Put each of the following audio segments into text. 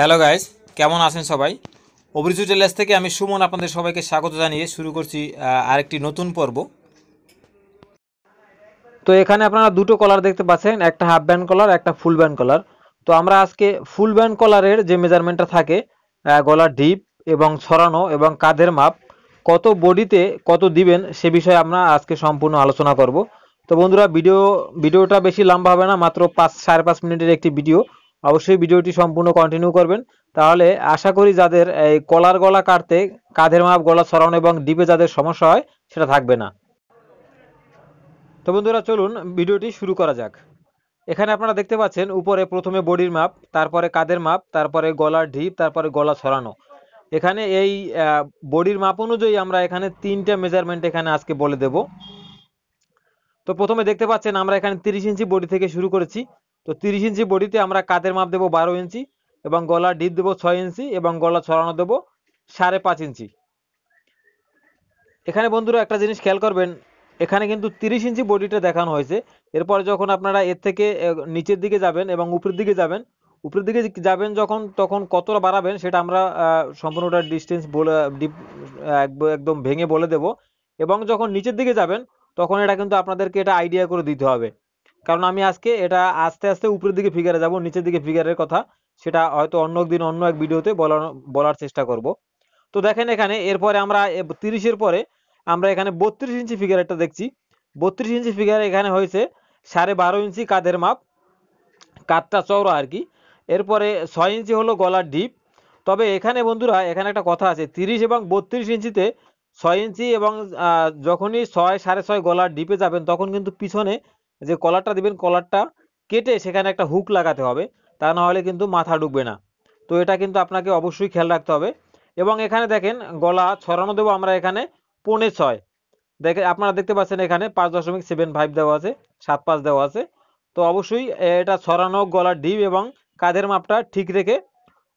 Hello guys কেমন আছেন সবাই? অভিরুচি টেলার্স থেকে আমি সুমন আপনাদের সবাইকে স্বাগত জানিয়ে শুরু করছি আরেকটি নতুন পর্ব। তো এখানে আপনারা দুটো কলার দেখতে পাচ্ছেন, একটা হাফ ব্যান্ড কলার একটা ফুল ব্যান্ড কলার তো আমরা আজকে ফুল ব্যান্ড কলারের যে মেজারমেন্টটা থাকে গলার ডিপ এবং ছড়ানো এবং কাঁধের মাপ, কত বডিতে কত দিবেন সে বিষয়ে আমরা আজকে সম্পূর্ণ আলোচনা করব। তো বন্ধুরা ভিডিও ভিডিওটা বেশি লম্বা হবে না, মাত্র পাঁচ, সাড়ে পাঁচ মিনিটের একটি ভিডিও অবশ্যই ভিডিওটি সম্পূর্ণ কন্টিনিউ করবেন। তাহলে আশা করি যাদের এই কলার গলা কাটতে, কাঁধের মাপ, গলা ছড়ানো এবং ডিপে যাদের সমস্যা হয়, সেটা থাকবে না। তো বন্ধুরা, চলুন ভিডিওটি শুরু করা যাক। এখানে আপনারা দেখতে পাচ্ছেন, উপরে প্রথমে বডির মাপ, তারপরে কাঁধের মাপ, তারপরে গলার ঢিপ, তারপরে গলা ছড়ানো এখানে এই বডির মাপ অনুযায়ী আমরা এখানে তিনটা মেজারমেন্ট এখানে আজকে বলে দেব। তো প্রথমে দেখতে পাচ্ছেন, আমরা এখানে তিরিশ ইঞ্চি বডি থেকে শুরু করেছি। তো তিরিশ ইঞ্চি বডিতে আমরা কাঁধের মাপ দেবো বারো ইঞ্চি এবং গলা ডিপ দেবো ছয় ইঞ্চি এবং গলা ছড়ানো দেবো সাড়ে পাঁচ ইঞ্চি। এখানে বন্ধুরা একটা জিনিস খেয়াল করবেন, এখানে কিন্তু তিরিশ ইঞ্চি বডিটা দেখানো হয়েছে। এরপর যখন আপনারা এর থেকে নিচের দিকে যাবেন এবং উপরের দিকে যাবেন, উপরের দিকে যাবেন যখন, তখন কতটা বাড়াবেন সেটা আমরা সম্পূর্ণটা ডিস্টেন্স বলে একদম ভেঙে বলে দেব। এবং যখন নিচের দিকে যাবেন, তখন এটা কিন্তু আপনাদেরকে এটা আইডিয়া করে দিতে হবে। কারণ আমি আজকে এটা আস্তে আস্তে উপরের দিকে ফিগারে যাব, নিচের দিকে ফিগারের কথা। সেটা হয়তো অন্য একদিন অন্য এক ভিডিওতে বলার বলার চেষ্টা করব। তো দেখেন এখানে, এরপরে আমরা তিরিশের পরে আমরা এখানে বত্রিশ ইঞ্চি ফিগার একটা দেখছি। বত্রিশ ইঞ্চি ফিগার এখানে হয়েছে সাড়ে বারো ইঞ্চি কাঁধের মাপ, কাঁধটা চওড়া আর কি। এরপরে ছয় ইঞ্চি হলো গলার ডিপ তবে এখানে বন্ধুরা, এখানে একটা কথা আছে, তিরিশ এবং বত্রিশ ইঞ্চিতে ছয় ইঞ্চি এবং যখনই ছয়, সাড়ে ছয় গলার ডিপে যাবেন, তখন কিন্তু পিছনে যে কলারটা দিবেন, কলারটা কেটে সেখানে একটা হুক লাগাতে হবে, তা না হলে কিন্তু মাথা ঢুকবে না। তো এটা কিন্তু আপনাকে অবশ্যই খেয়াল রাখতে হবে। এবং এখানে দেখেন, গলা ছড়ানো দেবো আমরা এখানে পৌনে ছয়। দেখে, আপনারা দেখতে পাচ্ছেন এখানে পাঁচ দশমিক সেভেন ফাইভ দেওয়া আছে, সাত পাঁচ দেওয়া আছে। তো অবশ্যই এটা ছড়ানো গলার ডিপ এবং কাঁধের মাপটা ঠিক রেখে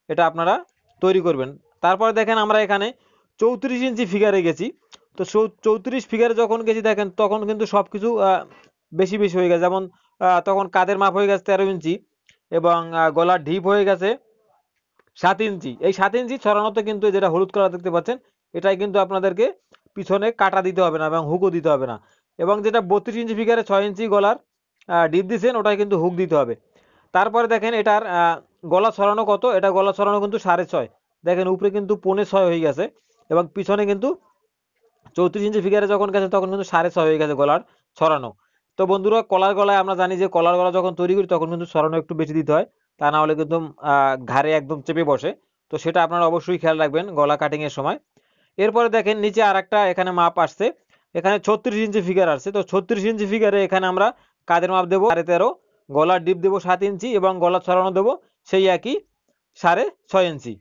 এটা আপনারা তৈরি করবেন। তারপরে দেখেন আমরা এখানে চৌত্রিশ ইঞ্চি ফিগারে গেছি। তো চৌত্রিশ ফিগারে যখন গেছি দেখেন, তখন কিন্তু সব কিছু বেশি বেশি হয়ে গেছে। যেমন তখন কাদের মাপ হয়ে গেছে তেরো ইঞ্চি এবং গলার ঢিপ হয়ে গেছে সাত ইঞ্চি। এই সাত ইঞ্চি ছড়ানোতে কিন্তু যেটা হলুদ কালার দেখতে পাচ্ছেন, এটাই কিন্তু আপনাদেরকে পিছনে কাটা দিতে হবে না এবং হুকও দিতে হবে না। এবং যেটা বত্রিশ ইঞ্চি ফিগারে ছয় ইঞ্চি গলার ডিপ দিচ্ছেন, ওটাই কিন্তু হুক দিতে হবে। তারপরে দেখেন এটার গলা ছড়ানো কত? এটা গলা ছড়ানো কিন্তু সাড়ে ছয়। দেখেন উপরে কিন্তু পৌনে ছয় হয়ে গেছে এবং পিছনে কিন্তু চৌত্রিশ ইঞ্চি ফিগারে যখন গেছে, তখন কিন্তু সাড়ে ছয় হয়ে গেছে গলার ছড়ানো। তো বন্ধুরা, কলার গলায় আমরা জানি যে কলার গলা যখন তৈরি করি তখন কিন্তু সরানো একটু বেশি দিতে হয়। তা না হলে কিন্তু ঘাড়ে একদম চেপে বসে। তো সেটা আপনারা অবশ্যই খেয়াল রাখবেন গলা কাটিং এর সময়। এরপরে দেখেন নিচে আর একটা এখানে মাপ আসছে। এখানে ছত্রিশ ইঞ্চি ফিগার আসছে। তো ছত্রিশ ইঞ্চি ফিগারে এখানে আমরা কাদের মাপ দেবো? সাড়ে তেরো। গলার ডিপ দেবো সাত ইঞ্চি এবং গলা ছড়ানো দেবো সেই একই সাড়ে ছয় ইঞ্চি।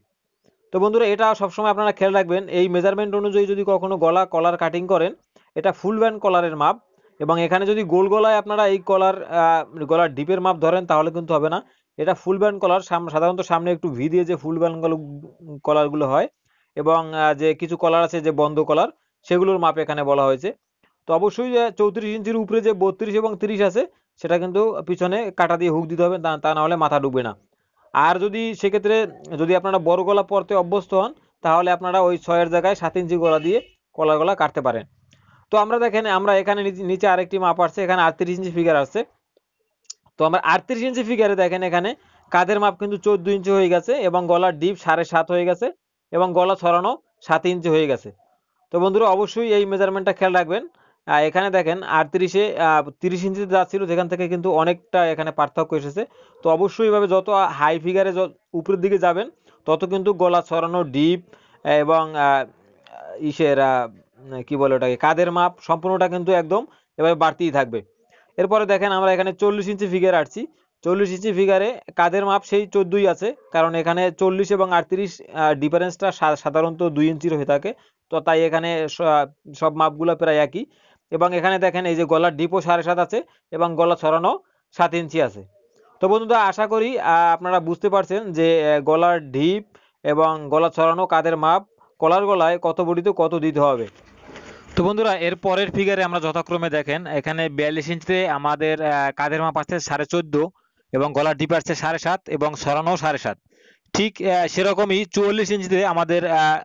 তো বন্ধুরা, এটা সবসময় আপনারা খেয়াল রাখবেন। এই মেজারমেন্ট অনুযায়ী যদি কখনো গলা কলার কাটিং করেন, এটা ফুল ব্যান্ড কলারের মাপ। এবং এখানে যদি গোল গলায় আপনারা এই কলার গলার ডিপের মাপ ধরেন তাহলে কিন্তু হবে না। এটা ফুল ব্যান্ড কলার সাধারণত সামনে একটু ভি দিয়ে যে ফুল ব্যান্ড কলারগুলো হয় এবং যে কিছু কলার আছে যে বন্ধ কলার সেগুলোর মাপ এখানে বলা হয়েছে। তো অবশ্যই চৌত্রিশ ইঞ্চির উপরে যে বত্রিশ এবং তিরিশ আছে, সেটা কিন্তু পিছনে কাটা দিয়ে হুক দিতে হবে, তা না হলে মাথা ডুববে না। আর যদি সেক্ষেত্রে, যদি আপনারা বড় গলা পরতে অভ্যস্ত হন, তাহলে আপনারা ওই ছয়ের জায়গায় সাত ইঞ্চি গলা দিয়ে কলার গলা কাটতে পারেন। তো আমরা দেখেন, আমরা এখানে নিচে- আরেকটি মাপ আসছে, এখানে আটত্রিশ ইঞ্চি ফিগার আসছে। তো আমরা আটত্রিশ ইঞ্চি ফিগারে দেখেন এখানে কাদের মাপ কিন্তু চোদ্দ ইঞ্চি হয়ে গেছে এবং গলার ডিপ সাড়ে সাত হয়ে গেছে এবং গলা ছড়ানো সাত ইঞ্চি হয়ে গেছে। তো বন্ধুরা, অবশ্যই এই মেজারমেন্টটা খেয়াল রাখবেন। এখানে দেখেন আটত্রিশে তিরিশ ইঞ্চিতে যাচ্ছিল, যেখান থেকে কিন্তু অনেকটা এখানে পার্থক্য এসেছে। তো অবশ্যই এভাবে যত হাই ফিগারে উপরের দিকে যাবেন, তত কিন্তু গলা ছড়ানো ডিপ এবং ইসের কি বলে ওটাকে? কাদের মাপ? সম্পূর্ণটা কিন্তু একদম এভাবে বাড়তেই থাকবে। এরপরে দেখেন আমরা এখানে চল্লিশ ইঞ্চি ফিগার আসছি চল্লিশ ইঞ্চি ফিগারে কাদের মাপ? সেই চোদ্দই আছে। কারণ এখানে চল্লিশ এবং আটত্রিশ ডিফারেন্সটা সাধারণত দুই ইঞ্চির হয়ে থাকে। তো তাই এখানে সব মাপগুলো প্রায় একই। এবং এখানে দেখেন এই যে গলার ডিপও সাড়ে সাত আছে এবং গলা ছড়ানো সাত ইঞ্চি আছে। তো বন্ধুরা, আশা করি আপনারা বুঝতে পারছেন যে গলার ডিপ এবং গলা ছড়ানো কাদের মাপ? কলার গলায় কত বডিতে কত দিতে হবে। তো বন্ধুরা, এর পরের ফিগারে আমরা যথাক্রমে দেখেন, এখানে বিয়াল্লিশ ইঞ্চিতে আমাদের কাঁধের মাপ আসছে সাড়ে চোদ্দ এবং গলার ডিপ আসছে সাড়ে সাত এবং সরানো সাড়ে সাত। ঠিক সেরকমই চুয়াল্লিশ ইঞ্চিতে আমাদের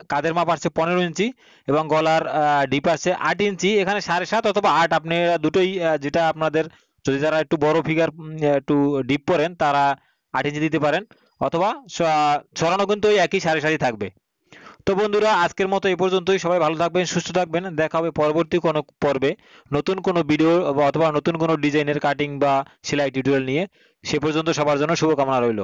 কাঁধের মাপ আসছে পনেরো ইঞ্চি এবং গলার ডিপ আসছে আট ইঞ্চি। এখানে সাড়ে সাত অথবা আট, আপনি দুটোই যেটা আপনাদের, যদি যারা একটু বড় ফিগার একটু ডিপ পরেন তারা আট ইঞ্চি দিতে পারেন। অথবা স- ছড়ানো কিন্তু ওই একই সাড়ে সাড়ে থাকবে। তো বন্ধুরা, আজকের মতো এই পর্যন্তই। সবাই ভালো থাকবেন, সুস্থ থাকবেন। দেখা হবে পরবর্তী কোনো পর্বে নতুন কোনো ভিডিও অথবা নতুন কোনো ডিজাইনের কাটিং বা সেলাই টিউটোরিয়াল নিয়ে। সে পর্যন্ত সবার জন্য শুভকামনা রইল।